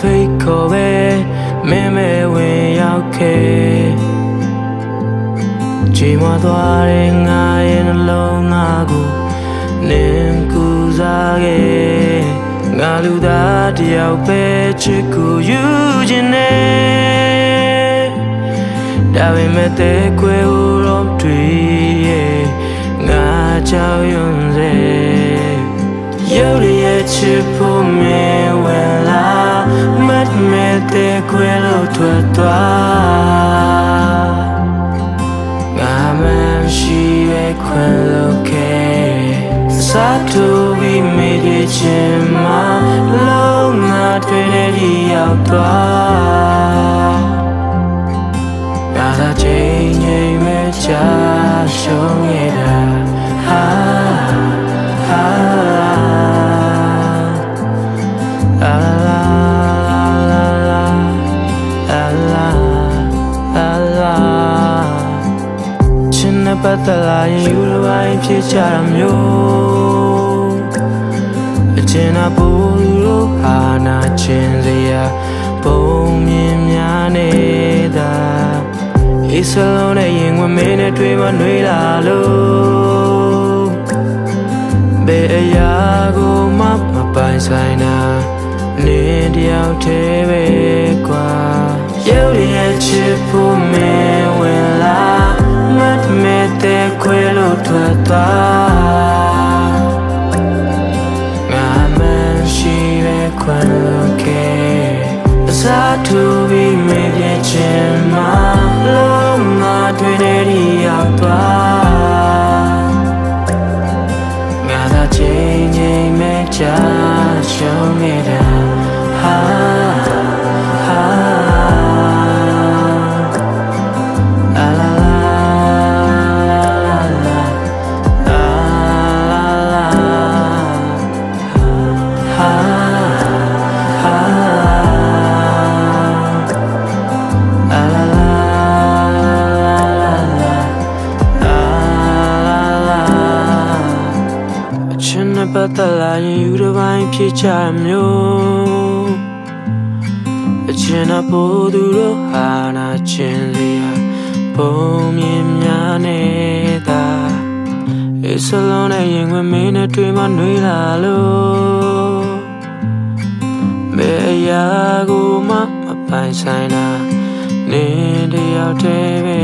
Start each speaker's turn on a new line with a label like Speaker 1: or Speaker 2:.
Speaker 1: ဖိတ်ခေါ်ပဲမင်းမဲဝင်ရောက်ခဲ့ချိန်မသွားတဲ့ငါရဲ့နှလုံးငါကိုနင်းကူစားခဲ့ငါလူသားတယောက်ပဲချစ်ကိုယူခြင်းနဲ့ဒါပေမဲ့တဲ့ခွဲဦးတော့တွေ့ရဲ့ငါကြောက်ရွံ့စေရုပ်ရည်ရဲ့ချစ်ဖို့မင်းဝင်လာမ တ်မဲ့တဲ့ခွဲလို့ထွက်သွားငါမရှိရဲ့ခွဲလို့ခဲ့စားတူပြီးမိတဲ့ချင်မလုံးငါတွေ့တဲ့ဒီရောက်သွားငါသာချိန်ချိန်မဲ့ချာရှုံးရ ပတ်သက်လာရင်ယူလိုပိုင်းဖြစ်ကြတာမျိုးအကျဉ်းအပူလိုဟာနာချင်စရာပုံမြင်များနေတာအေးစလုံးနဲ့ရင်ဝင်မင်းနဲ့တွေ့မနှွေးလာလို့ဘယ်အရာကိုမှမပိုင်ဆိုင်တာနေတယောက်တည်းပဲကွာရုပ်ရည်ချစ်ဖို့ စားတူပြီးမပြည့်ချင်မှလုံးမတွေ့တဲ့ဒီရောက်သွားငါသာချိန်ချိန်မဲ့ချာရှုံးနေတာဟာဟာ ပတ်သက်လာရင်ယူတစ်ပိုင်းဖြစ်ချမျိုးအချင်းနဲ့ပို့သူတို့ဟာနာချင်းစရာပုံမြင်များနေတာအစလုံးနဲ့ရင်ဝင်မင်းနဲ့တွေ့မနှွေးလာလို့ဘယ်အရာကိုမှမပိုင်ဆိုင်တာနေတယောက်တည်းပဲ